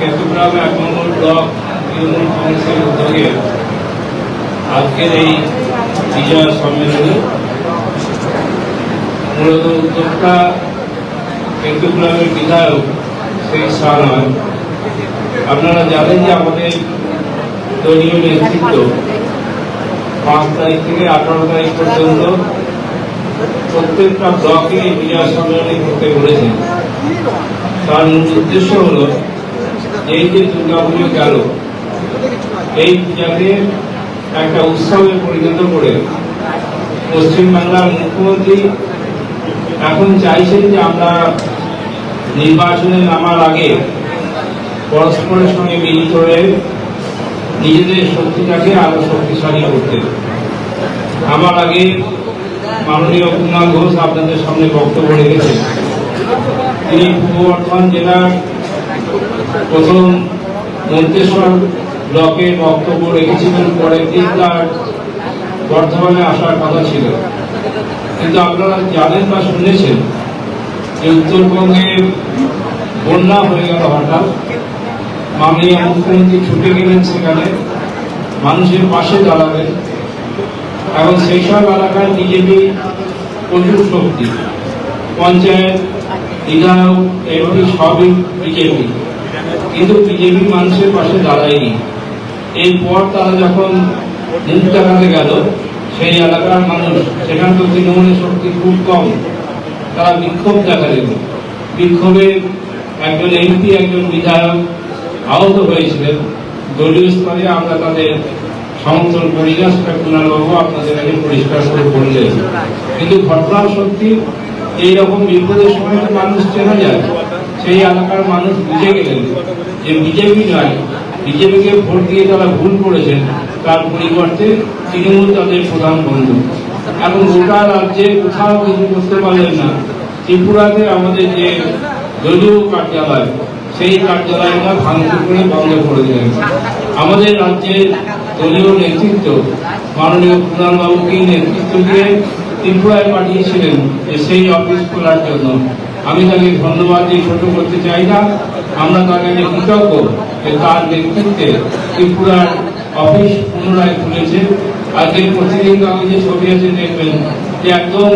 কেতুগ্রাম এক নম্বর ব্লক তৃণমূল কংগ্রেসের উদ্যোগে আজকের এই বিজয় সম্মেলনে মূলত উদ্যোক্তা কেতুগ্রামের বিধায়ক সেই সার হয় আপনারা জানেন যে আমাদের দলীয় নেতৃত্ব পাঁচ তারিখ থেকে আঠারো তারিখ পর্যন্ত প্রত্যেকটা ব্লকে এই বিজয় সম্মেলনী করতে বলেছেন। তার মূল উদ্দেশ্য হলো এই যে দুর্গা পুজো গেল, এই পূজাকে একটা উৎসবে পরিণত করে পশ্চিমবাংলার মুখ্যমন্ত্রী এখন চাইছেন যে আমরা নির্বাচনে নামার আগে পরস্পরের সঙ্গে মিলিত হয়ে নিজেদের শক্তিটাকে আরও শক্তিশালী করতে। আমার আগে মাননীয় কুমার ঘোষ আপনাদের সামনে বক্তব্য রেখেছেন। তিনি পূর্ব বর্ধমান জেলার প্রথম মন্তেশ্বর ব্লকে বক্তব্য রেখেছিলেন পরের দিন তার বর্ধমানে আসার কথা ছিল। কিন্তু আপনারা জানেন বা শুনেছেন যে উত্তরবঙ্গে বন্যা হয়ে গেল হঠাৎ। মাননীয় মুখ্যমন্ত্রী ছুটে গেলেন সেখানে, মানুষের পাশে দাঁড়াবেন। এবং সেই সব এলাকায় বিজেপি প্রচুর শক্তি। পঞ্চায়েত, বিধায়ক এমপি সবই বিজেপি। কিন্তু বিজেপি মানুষের পাশে দাঁড়ায়নি। এরপর তারা যখন দেখাতে গেল, সেই এলাকার মানুষ, সেখান তো তৃণমূলের শক্তি খুব কম, তারা বিক্ষোভ দেখালেন বিক্ষোভে একজন এমপি, একজন বিধায়ক আহত হয়েছিলেন। দলীয় স্তরে আমরা তাদের সমর্থন করি না, সেটা কুণালবাবু আপনাদের আগে পরিষ্কার করে বললেন। কিন্তু ঘটনা সত্যি এইরকম বিপদের সময় মানুষ চেনা যায়। সেই এলাকার মানুষ বুঝে গেলেন যে বিজেপি নয়, বিজেপিকে ভোট দিয়ে তারা ভুল করেছেন। তার পরিবর্তে তৃণমূল তাদের প্রধান বন্ধু। এখন গোটা রাজ্যে কোথাও কিছু করতে পারলেন না। ত্রিপুরাতে আমাদের যে দলীয় কার্যালয়, সেই কার্যালয়টা ভাঙচুর করে বন্ধ করে দিলেন। আমাদের রাজ্যের দলীয় নেতৃত্ব, মাননীয় কুণাল বাবুকে নেতৃত্ব দিয়ে ত্রিপুরায় পাঠিয়েছিলেন সেই অফিস খোলার জন্য। আমি তাকে ধন্যবাদ দিয়ে ছোট করতে চাই না। আমরা তার কাছে কৃতজ্ঞ যে তার নেতৃত্বে ত্রিপুরার অফিস পুনরায় খুলেছে। আজকের প্রতিদিন আমি যে ছবি আছে দেখবেন, যে একদম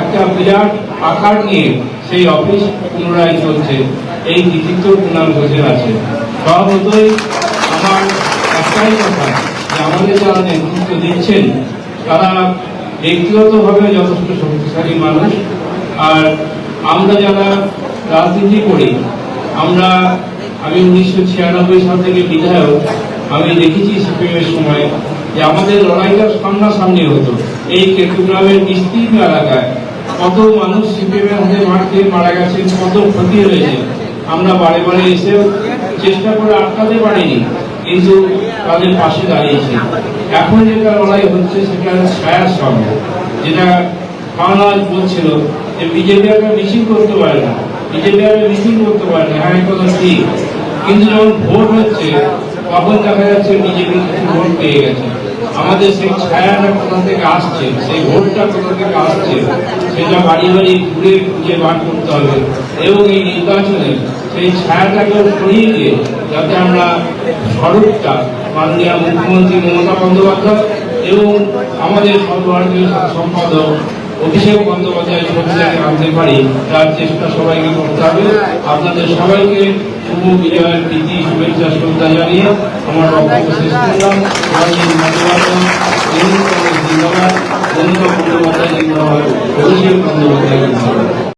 একটা বিরাট আকার নিয়ে সেই অফিস পুনরায় চলছে। এই কৃতিত্ব কুণাল ঘোষের আছে। স্বভাবতই আমার একটাই কথা, যে আমাদের যারা নেতৃত্ব দিচ্ছেন, তারা ব্যক্তিগতভাবে যথেষ্ট শক্তিশালী মানুষ। আর আমরা যারা রাজনীতি করি, আমরা, আমি উনিশশো ছিয়ানব্বই সাল থেকে বিধায়ক, আমি দেখেছি সিপিএমের সময় যে আমাদের লড়াইটা সামনাসামনি হতো। এই কেতুগ্রামের বিস্তীর্ণ এলাকায় কত মানুষ সিপিএমের হাতে মাঠ খেয়ে মারা গেছেন কত ক্ষতি হয়েছে, আমরা বারে বারে এসেও চেষ্টা করে আটকাতে পারিনি, কিন্তু তাদের পাশে দাঁড়িয়েছি। এখন যেটা লড়াই হচ্ছে, সেটা ছায়ার সঙ্গে, যেটা বাংলাদেশ বলছিল যে বিজেপি একটা মিছিল করতে পারে না। বিজেপি একটা মিছিল করতে পারে না হ্যাঁ কথা ঠিক। কিন্তু যখন ভোট হচ্ছে, তখন দেখা যাচ্ছে বিজেপি কিছু ভোট পেয়ে গেছে। আমাদের সেই ছায়াটা কোথা থেকে আসছে, সেই ভোটটা কোথা থেকে আসছে, সেটা বাড়ি বাড়ি ঘুরে খুঁজে বার করতে হবে। এবং এই নির্বাচনে সেই ছায়াটাকে সরিয়ে দিয়ে যাতে আমরা স্বরূপটা মাননীয় মুখ্যমন্ত্রী মমতা বন্দ্যোপাধ্যায় এবং আমাদের সর্বভারতীয় সম্পাদক অভিষেক বন্দ্যোপাধ্যায় ছবিটাকে আনতে পারি তার চেষ্টা সবাইকে করতে হবে আপনাদের সবাইকে শুভ বিজয়ের প্রীতি শুভেচ্ছা শ্রদ্ধা জানিয়ে আমার বক্তব্য শেষ করলাম ধন্যবাদ বন্দ্যোপাধ্যায় অভিষেক বন্দ্যোপাধ্যায়